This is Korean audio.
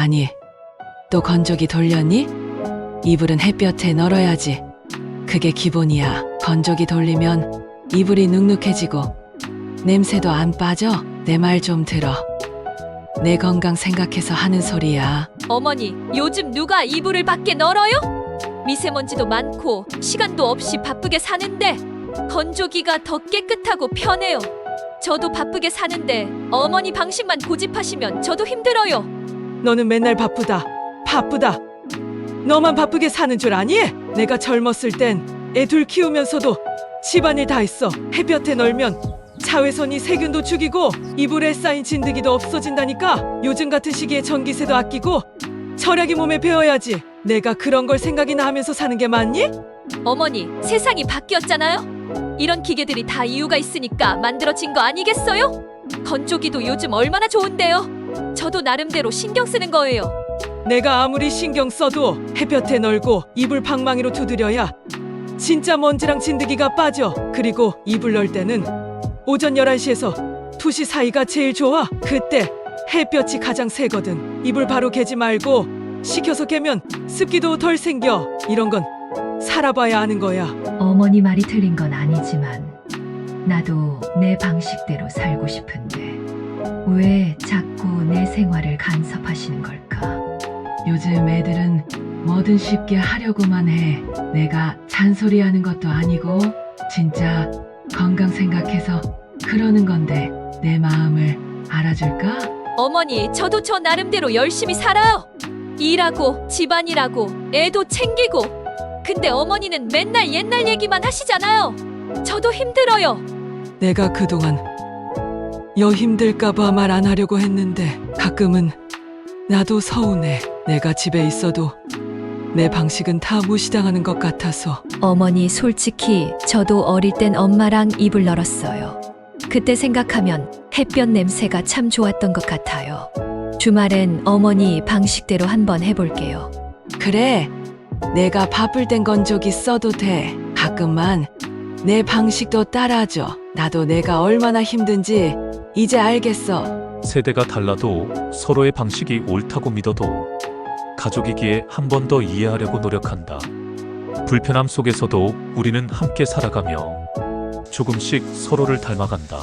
아니, 또 건조기 돌렸니? 이불은 햇볕에 널어야지. 그게 기본이야. 건조기 돌리면 이불이 눅눅해지고 냄새도 안 빠져. 내 말 좀 들어. 내 건강 생각해서 하는 소리야. 어머니, 요즘 누가 이불을 밖에 널어요? 미세먼지도 많고 시간도 없이 바쁘게 사는데 건조기가 더 깨끗하고 편해요. 저도 바쁘게 사는데 어머니 방식만 고집하시면 저도 힘들어요. 너는 맨날 바쁘다. 바쁘다. 너만 바쁘게 사는 줄 아니? 내가 젊었을 땐 애 둘 키우면서도 집안일 다 했어. 햇볕에 널면 자외선이 세균도 죽이고 이불에 쌓인 진드기도 없어진다니까. 요즘 같은 시기에 전기세도 아끼고 절약이 몸에 배어야지. 내가 그런 걸 생각이나 하면서 사는 게 맞니? 어머니, 세상이 바뀌었잖아요. 이런 기계들이 다 이유가 있으니까 만들어진 거 아니겠어요? 건조기도 요즘 얼마나 좋은데요. 저도 나름대로 신경 쓰는 거예요. 내가 아무리 신경 써도 햇볕에 널고 이불 방망이로 두드려야 진짜 먼지랑 진드기가 빠져. 그리고 이불 널 때는 오전 11시에서 2시 사이가 제일 좋아. 그때 햇볕이 가장 세거든. 이불 바로 개지 말고 식혀서 개면 습기도 덜 생겨. 이런 건 살아봐야 아는 거야. 어머니 말이 틀린 건 아니지만 나도 내 방식대로 살고 싶은데 왜 자꾸 내 생활을 간섭하시는 걸까? 요즘 애들은 뭐든 쉽게 하려고만 해. 내가 잔소리하는 것도 아니고 진짜 건강 생각해서 그러는 건데 내 마음을 알아줄까? 어머니, 저도 저 나름대로 열심히 살아요. 일하고, 집안일하고, 애도 챙기고. 근데 어머니는 맨날 옛날 얘기만 하시잖아요. 저도 힘들어요. 내가 그동안 여 힘들까봐 말 안 하려고 했는데 가끔은 나도 서운해. 내가 집에 있어도 내 방식은 다 무시당하는 것 같아서 어머니, 솔직히 저도 어릴 땐 엄마랑 입을 널었어요. 그때 생각하면 햇볕 냄새가 참 좋았던 것 같아요. 주말엔 어머니 방식대로 한번 해볼게요. 그래. 내가 바쁠 땐 건조기 써도 돼. 가끔만 내 방식도 따라줘. 나도 내가 얼마나 힘든지 이제 알겠어. 세대가 달라도 서로의 방식이 옳다고 믿어도 가족이기에 한 번 더 이해하려고 노력한다. 불편함 속에서도 우리는 함께 살아가며 조금씩 서로를 닮아간다.